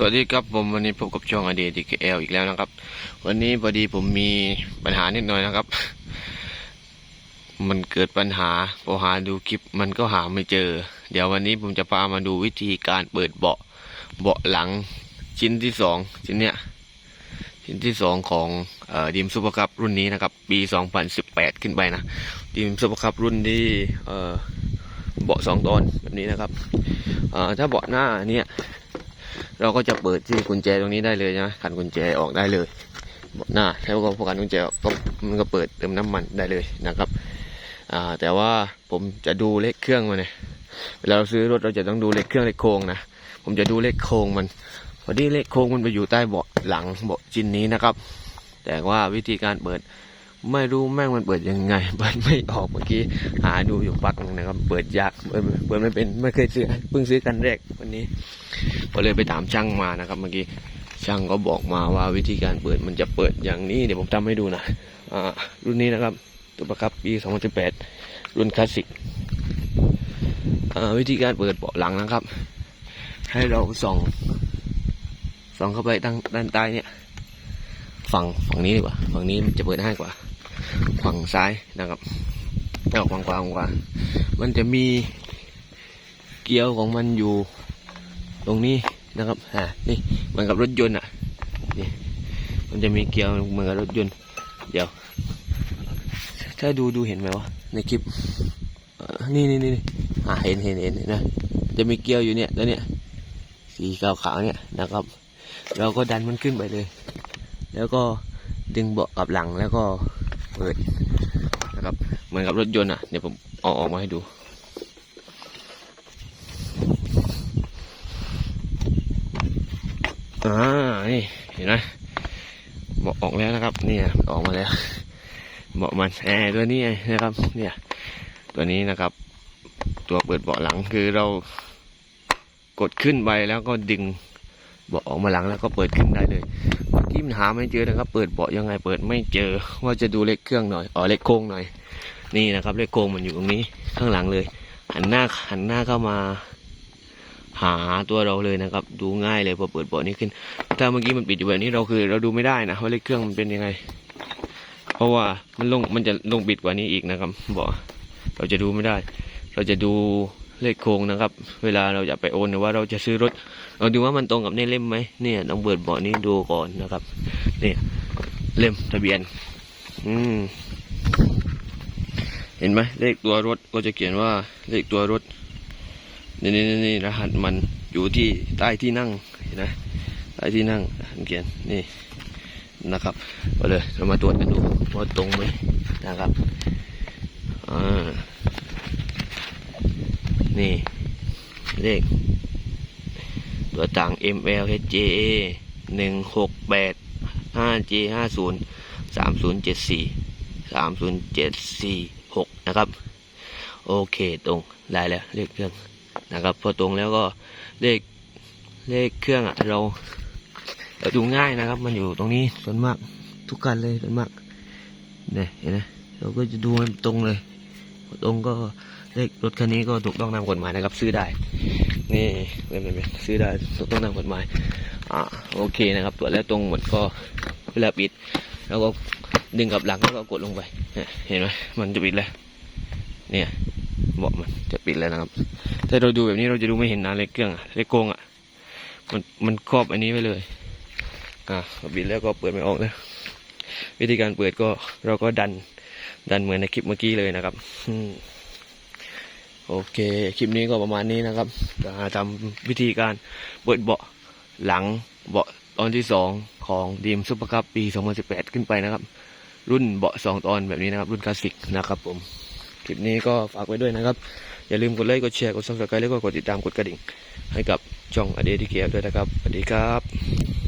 สวัสดีครับผมวันนี้พบกับช่องอดีดีเอลอีกแล้วนะครับ วันนี้พอดีผมมีปัญหานิดหน่อยนะครับ มันเกิดปัญหาพอหาดูคลิปมันก็หาไม่เจอ เดี๋ยววันนี้ผมจะพามาดูวิธีการเปิดเบาะเบาะหลังชิ้นที่สองชิ้นเนี้ยชิ้นที่สองของออดีมซูเปอร์คัพรุ่นนี้นะครับ ปี 2018 ขึ้นไปนะดีมซูเปอร์คัพรุ่นที่เบาะสองตอนแบบนี้นะครับเออถ้าเบาะหน้าเนี่ย เราก็จะเปิดที่กุญแจตรงนี้ได้เลยนะขันกุญแจออกได้เลยเบาะหน้าแล้วก็พอขันกุญแจออกก็มันก็เปิดเติมน้ำมันได้เลยนะครับอ่าแต่ว่าผมจะดูเลขเครื่องมันเนี่ยเวลาเราซื้อรถเราจะต้องดูเลขเครื่องเลขโครงนะผมจะดูเลขโครงมันพอดีเลขโครงมันไปอยู่ใต้เบาะหลังเบาะชิ้นนี้นะครับ แต่ว่าวิธีการเปิด ไม่รู้แม่งมันเปิดยังไงเปิดไม่ออกเมื่อกี้หาดูอยู่ปักนึงนะครับ เปิดยากเปิดไม่เป็นไม่เคยซื้อเพิ่งซื้อกันแรกวันนี้ก็เลยไปถามช่างมานะครับเมื่อกี้ช่างก็บอกมาว่าวิธีการเปิดมันจะเปิดอย่างนี้เดี๋ยวผมทำให้ดูนะอ่ารุ่นนี้นะครับตัวประกับปี2018รุ่นคลาสสิกวิธีการเปิดเบาะหลังนะครับ ให้เราส่องส่องเข้าไปด้านด้านใต้เนี่ยฝั่งฝั่งนี้ดีกว่า ฝั่งนี้มันจะเปิดง่ายกว่า ฝั่งซ้ายนะครับเอาฝั่งขวาฝั่งขวามันจะมีเกียวของมันอยู่ตรงนี้นะครับอ่านี่เหมือนกับรถยนต์อะนี่มันจะมีเกียวเหมือนกับรถยนต์เดี๋ยว ถ้าดูดูเห็นไหมวะในคลิปนี่นี่นี่อ่าเห็นเห็นเห็นนะจะมีเกียวอยู่เนี่ยแล้วเนี่ยสีขาวๆเนี่ยนะครับ เราก็ดันมันขึ้นไปเลย แล้วก็ดึงเบาะกับหลังแล้วก็ เปิดนะครับ เหมือนกับรถยนต์อะ เดี๋ยวผมเอาออกมาให้ดูอ่านี่เห็นไหมเบาะออกแล้วนะครับนี่ออกมาแล้วเบาะมันแอร์ตัวนี้นะครับ เนี่ย ตัวนี้นะครับ ตัวเปิดเบาะหลังคือเรากดขึ้นไปแล้วก็ดึงเบาะออกมาหลังแล้วก็เปิดขึ้นได้เลย เมื่อกี้มันหาไม่เจอนะครับ เปิดเบาะยังไงเปิดไม่เจอ ว่าจะดูเลขเครื่องหน่อยอ๋อเลขโค้งหน่อย นี่นะครับ เลขโค้งมันอยู่ตรงนี้ข้างหลังเลย หันหน้าหันหน้าเข้ามา หาตัวเราเลยนะครับ ดูง่ายเลยพอเปิดเบาะนี้ขึ้น ถ้าเมื่อกี้มันปิดอยู่แบบนี้เราคือ เราดูไม่ได้นะว่าเลขเครื่องมันเป็นยังไง เพราะว่ามันลงมันจะลงบิดกว่านี้อีกนะครับเบาะเราจะดูไม่ได้ เราจะดู เลขโค้งนะครับ เวลาเราจะไปโอนหรือว่าเราจะซื้อรถ เราดูว่ามันตรงกับในเล่มไหมเนี่ยต้องเปิดเบาะนี้ดูก่อนนะครับ เนี่ยเล่มทะเบียน อืมเห็นไหมเลขตัวรถก็จะเขียนว่าเลขตัวรถนี่นี่นี่รหัสมันอยู่ที่ใต้ที่นั่งเห็นไหมใต้ที่นั่งเขียนนี่นะครับก็เลยเรามาตรวจกันดูว่าตรงไหมนะครับอ่า นี่ เลข ตัวต่าง ML HJA หนึ่งหกแปดห้า J ห้าศูนย์สามศูนย์เจ็ดสี่สามศูนย์เจ็ดสี่หกนะครับ โอเคตรงได้แล้ว เลขเครื่องนะครับ พอตรงแล้วก็เลขเลขเครื่องอะเราเราดูง่ายนะครับ มันอยู่ตรงนี้ส่วนมากทุกกันเลยส่วนมากเนี่ยเห็นไหมเราก็จะดูมันตรงเลยพอตรงก็ เลขรถคันนี้ก็ถูกต้องตามกฎหมายนะครับ ซื้อได้ นี่เป็นเป็นซื้อได้ถูกต้องตามกฎหมาย อ่าโอเคนะครับตรวจแล้วตรงหมดก็เวลาปิด แล้วก็ดึงกลับหลังแล้วก็กดลงไป เห็นไหมมันจะปิดแล้ว เนี่ยบาะมันจะปิดแล้วนะครับ ถ้าเราดูแบบนี้เราจะดูไม่เห็นนะเลขเครื่องอะเลขโกงอะมันมันครอบอันนี้ไว้เลย อ่าปิดแล้วก็เปิดไม่ออกนะวิธีการเปิดก็เราก็ดันดันเหมือนในคลิปเมื่อกี้เลยนะครับอืม โอเค คลิปนี้ก็ประมาณนี้นะครับจะทำวิธีการเปิดเบาะหลังเบาะตอนที่สองของดีมซุปเปอร์คัพปี 2018 ขึ้นไปนะครับ รุ่นเบาะสองตอนแบบนี้นะครับ รุ่นคลาสสิกนะครับผม คลิปนี้ก็ฝากไว้ด้วยนะครับ อย่าลืมกดไลค์ กดแชร์ กดซับสไครต์แล้วก็กดติดตาม กดกระดิ่ง ให้กับช่องอเดทีเกียด้วยนะครับ สวัสดีครับ